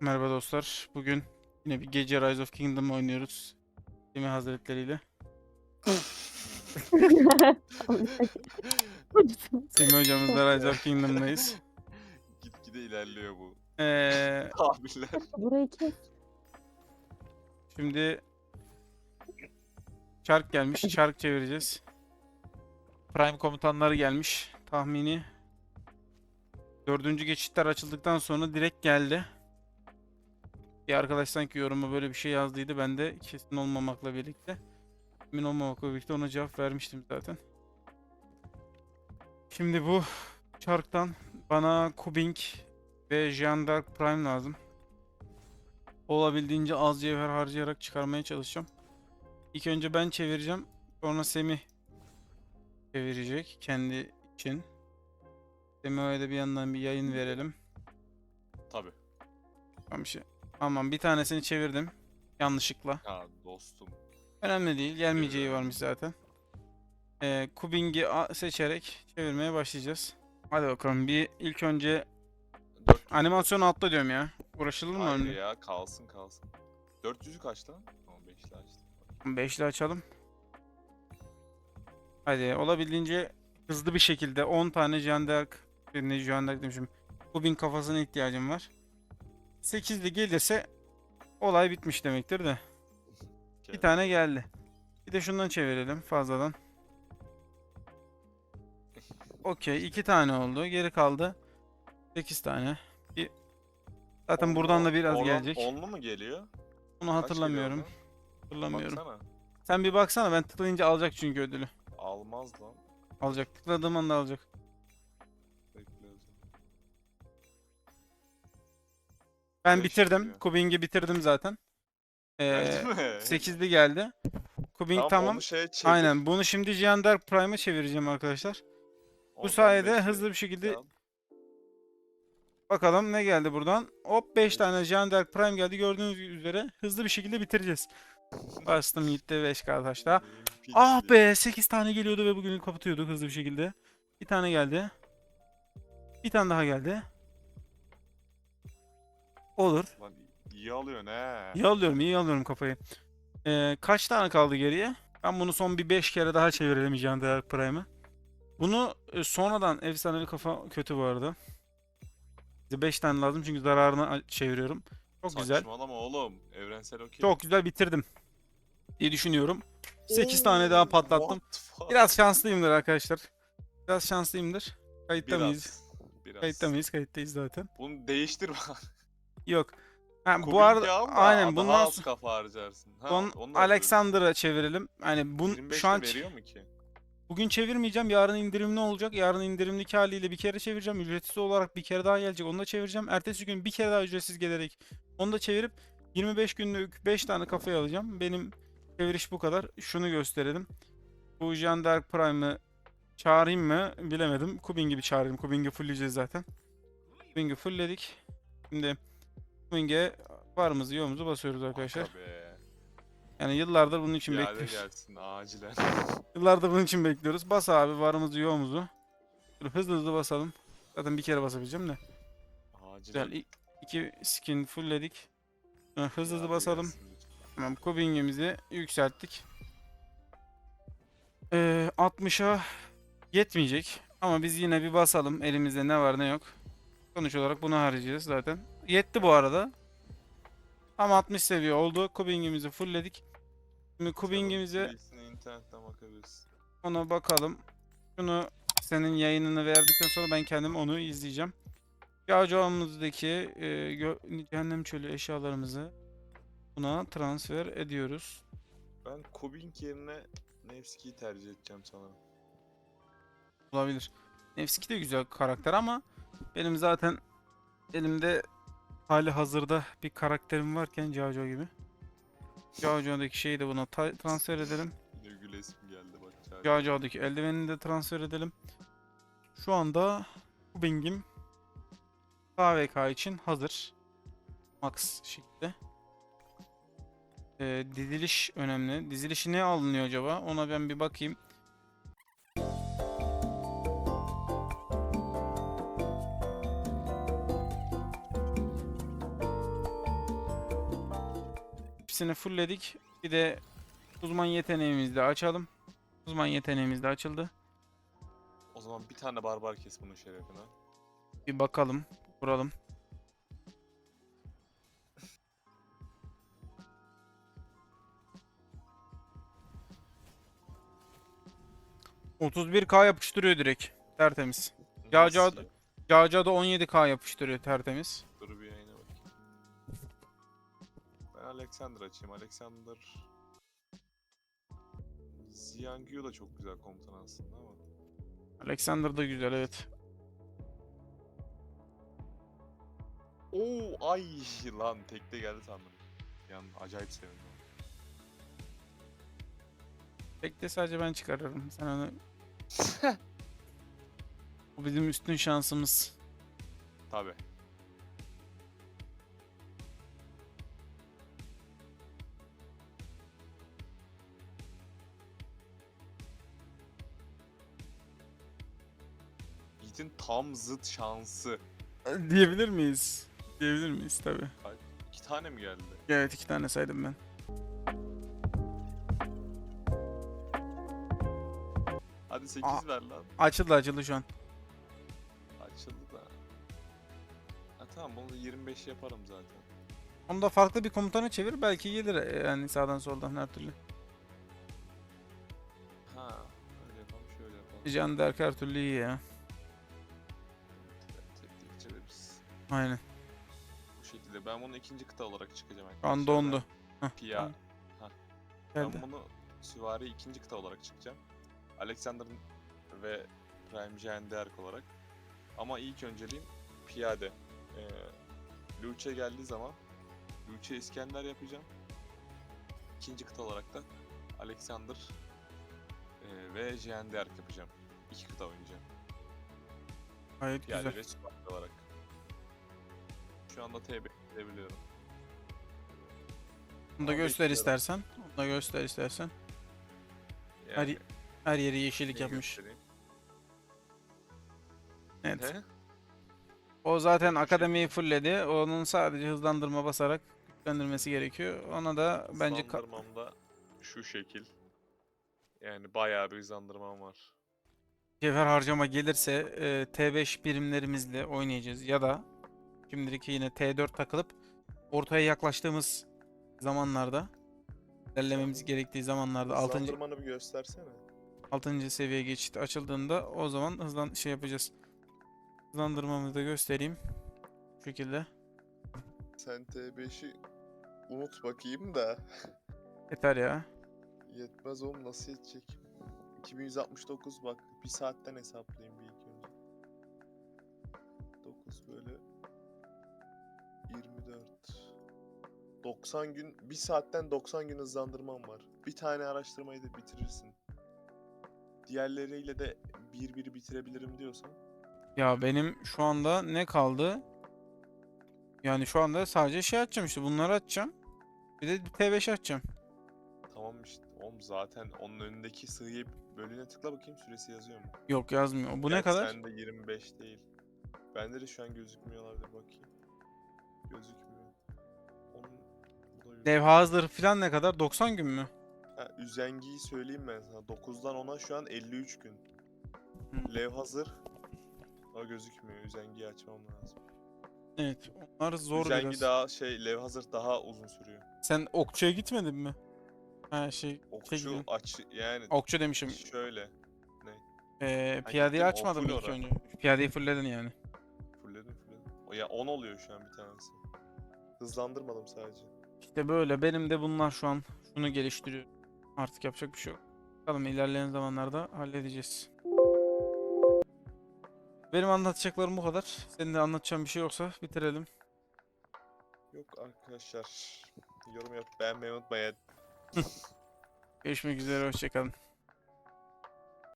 Merhaba dostlar. Bugün yine bir gece Rise of Kingdom oynuyoruz. Semih Hazretleri ile. Semih hocamızla Rise of Kingdom'dayız. Gitgide ilerliyor bu Ee, tabirler. Burayı kes. şimdi çark gelmiş. Çark çevireceğiz. Prime komutanları gelmiş. Tahmini dördüncü geçitler açıldıktan sonra direkt geldi. Bir arkadaş sanki yoruma böyle bir şey yazdıydı. Ben de kesin olmamakla birlikte emin olmamakla birlikte ona cevap vermiştim zaten. Şimdi bu çarktan bana Kubing ve Jean d'Arc Prime lazım. Olabildiğince az cevher harcayarak çıkarmaya çalışacağım. İlk önce ben çevireceğim. Sonra Semih çevirecek kendi için. Semih'e de bir yandan bir yayın verelim. Tabi. Tamam şey. Aman bir tanesini çevirdim. Yanlışlıkla. Ya dostum. Önemli değil. Gelmeyeceği varmış zaten. Ee, Kubing'i seçerek çevirmeye başlayacağız. Hadi bakalım. Bir ilk önce Dört animasyonu atla diyorum ya. Uğraşılır mı Hayır önce? ya kalsın kalsın. 400'ü kaç lan? Tamam 5'li açtım. 5'li açalım. Hadi olabildiğince hızlı bir şekilde 10 tane Jeanne d'Arc, ne Jeanne d'Arc demişim. Kubing kafasına ihtiyacım var. 8'li gelirse olay bitmiş demektir de. Bir tane geldi. Bir de şundan çevirelim fazladan. Okey iki tane oldu. Geri kaldı 8 tane. Bir... Zaten Onlu- buradan da biraz onlu- gelecek. Onlu mu geliyor? Onu hatırlamıyorum. Hatırlamıyorum. Baksana. Sen bir baksana ben tıklayınca alacak çünkü ödülü. Almaz lan. Alacak. Tıkladığım anda alacak. Ben Beş bitirdim. Kubing'i bitirdim zaten. Ee, Geldi mi? 8'li geldi. Kubing tamam. Onu şeye çevir. Aynen. Bunu şimdi Jeanne d'Arc Prime'a çevireceğim arkadaşlar. Bu Ondan sayede hızlı bir şekilde yap. bakalım ne geldi buradan. Hop 5 tane Jeanne d'Arc Prime geldi. Gördüğünüz üzere hızlı bir şekilde bitireceğiz. Bastım gitti 5 taş daha. Pinçli. Ah be 8 tane geliyordu ve bugünü kapatıyorduk hızlı bir şekilde. Bir tane geldi. Bir tane daha geldi. Olur. Lan iyi alıyorsun he. İyi alıyorum, iyi alıyorum kafayı. Ee, kaç tane kaldı geriye? Ben bunu son bir 5 kere daha çevirelim Jean d'Arc Prime'ı. Bunu e, sonradan efsaneli kafa kötü bu arada. Bize 5 tane lazım çünkü zararına a- çeviriyorum. Çok güzel. Saçmalama oğlum. Evrensel okey. Çok güzel bitirdim diye düşünüyorum. 8 tane daha patlattım. Biraz şanslıyımdır arkadaşlar. Biraz şanslıyımdır. Kayıtta Biraz. mıyız? Biraz. Kayıtta mıyız? Kayıttayız zaten. Bunu değiştir bak. Yok. Ha, bu arada aynen bundan az kafa harcarsın. Ha, da Alexander'a çevirelim. Yani bun, şu an 25'te veriyor mu ki? Bugün çevirmeyeceğim. Yarın indirimli olacak. Yarın indirimli haliyle bir kere çevireceğim. Ücretsiz olarak bir kere daha gelecek. Onu da çevireceğim. Ertesi gün bir kere daha ücretsiz gelerek onu da çevirip 25 günlük 5 tane kafayı alacağım. Benim çeviriş bu kadar. Şunu gösterelim. Bu Jean d'Arc Prime'ı çağırayım mı bilemedim. Kubing gibi çağırayım. Kubing'i fullleyeceğiz zaten. Kubing'i fullledik. Şimdi Kubing'e varımızı yoğumuzu basıyoruz arkadaşlar. Be. Yani yıllardır bunun için İade bekliyoruz. gelsin acilen. Yıllardır bunun için bekliyoruz. Bas abi varımızı yoğumuzu. Hızlı hızlı basalım. Zaten bir kere basabileceğim de. Acilen. Güzel. İ- iki skin fullledik. Hızlı hızlı basalım. gelsin. Tamam Kubing'imizi yükselttik. Ee, 60'a yetmeyecek. Ama biz yine bir basalım. Elimizde ne var ne yok. Sonuç olarak bunu harcayacağız zaten. Yetti bu arada. Ama 60 seviye oldu. Kubing'imizi fullledik. Şimdi Kubing'imize Birisine internetten bakabilirsin. Ona bakalım. Şunu senin yayınını verdikten sonra ben kendim onu izleyeceğim. Yağcağımızdaki e, gö- cehennem çölü eşyalarımızı buna transfer ediyoruz. Ben Kubing yerine Nevski'yi tercih edeceğim sanırım. Olabilir. Nevski de güzel karakter ama benim zaten elimde hali hazırda bir karakterim varken Caco gibi. Caco'daki şeyi de buna transfer edelim. Yine gülesim geldi bak. Caco'daki eldivenini de transfer edelim. Şu anda Kubing'im KVK için hazır. Max şekilde. Ee, diziliş önemli. Dizilişi ne alınıyor acaba? Ona ben bir bakayım. İkisini fullledik. Bir de uzman yeteneğimizi de açalım. Uzman yeteneğimiz de açıldı. O zaman bir tane barbar kes bunun şerefine. Bir bakalım. Vuralım. ...31k yapıştırıyor direkt. Tertemiz. Caca-? Caca da 17k yapıştırıyor tertemiz. Alexander açayım. Alexander... Ziangyu da çok güzel komutan aslında ama. Alexander da güzel evet. Oo ay lan tekte geldi sandım. Yani acayip sevindim. Pek de sadece ben çıkarırım. Sen onu... Bu bizim üstün şansımız. Tabi. Yiğit'in tam zıt şansı. Diyebilir miyiz? Diyebilir miyiz tabi. İki tane mi geldi? Evet iki tane saydım ben. Hadi 8 Aa. ver lan. Açıldı açıldı şu an. Açıldı da. Ha tamam bunu da 25 yaparım zaten. Onu da farklı bir komutana çevir belki gelir e, yani sağdan soldan her türlü. Ha öyle yapalım şöyle yapalım. Can Derk her türlü iyi ya. Aynen. Bu şekilde. Ben bunu ikinci kıta olarak çıkacağım. An dondu. Pia. Ben Geldi. bunu süvari ikinci kıta olarak çıkacağım. Alexander'ın ve Prime Jean d'Arc olarak. Ama ilk önceliğim piyade. Ee, Luce geldiği zaman Luce İskender yapacağım. İkinci kıta olarak da Alexander ee, ve Jean d'Arc yapacağım. İki kıta oynayacağım. Gayet Piyade güzel. ve süvari olarak. Şu anda TB edebiliyorum. Onu da göster istersen. Onu da göster istersen. Her, Yani, her yeri yeşillik yapmış. göstereyim? Evet. He? O zaten akademiyi fullledi. Onun sadece hızlandırma basarak güçlendirmesi gerekiyor. Ona da bence ka- Hızlandırmam da şu şekil. Yani bayağı bir hızlandırmam var. cevher harcama gelirse e, T5 birimlerimizle oynayacağız ya da şimdilik yine T4 takılıp ortaya yaklaştığımız zamanlarda ilerlememiz gerektiği zamanlarda 6. Hızlandırmanı bir göstersene. 6. seviye geçit açıldığında o zaman hızlan şey yapacağız. Hızlandırmamızı da göstereyim. Bu şekilde. Sen T5'i unut bakayım da. Yeter ya. Yetmez oğlum nasıl yetecek? 2169 bak bir saatten hesaplayayım bir ilk önce. 9 bölü 24. 90 gün, bir saatten 90 gün hızlandırmam var. Bir tane araştırmayı da bitirirsin. Diğerleriyle de bir bir bitirebilirim diyorsan. Ya benim şu anda ne kaldı? Yani şu anda sadece şey açacağım işte bunları açacağım. Bir de T5 açacağım. Tamam işte oğlum zaten onun önündeki sığıyı bölüne tıkla bakayım süresi yazıyor mu? Yok yazmıyor. Bu ne Gerçi kadar? Sende 25 değil. Bende de şu an gözükmüyorlar bir bakayım. Gözükmüyor. Onun bu da yüz- Dev hazır falan ne kadar? 90 gün mü? Ha, üzengiyi söyleyeyim ben sana. 9'dan 10'a şu an 53 gün. Hı. Lev hazır. O gözükmüyor. Üzengiyi açmam lazım. Evet. Onlar zor Üzengi biraz. daha şey lev hazır daha uzun sürüyor. Sen okçuya gitmedin mi? Ha şey, Okçu gidiyorum. aç yani okçu demişim. şöyle. Ee, piyadeyi gittim, o açmadım full ilk önce. Piyadeyi fullledin yani. Ya 10 oluyor şu an bir tanesi. Hızlandırmadım sadece. İşte böyle benim de bunlar şu an şunu geliştiriyor. Artık yapacak bir şey yok. Bakalım ilerleyen zamanlarda halledeceğiz. Benim anlatacaklarım bu kadar. Senin de anlatacağın bir şey yoksa bitirelim. Yok arkadaşlar. Yorum yap beğenmeyi unutmayın. Görüşmek üzere hoşçakalın.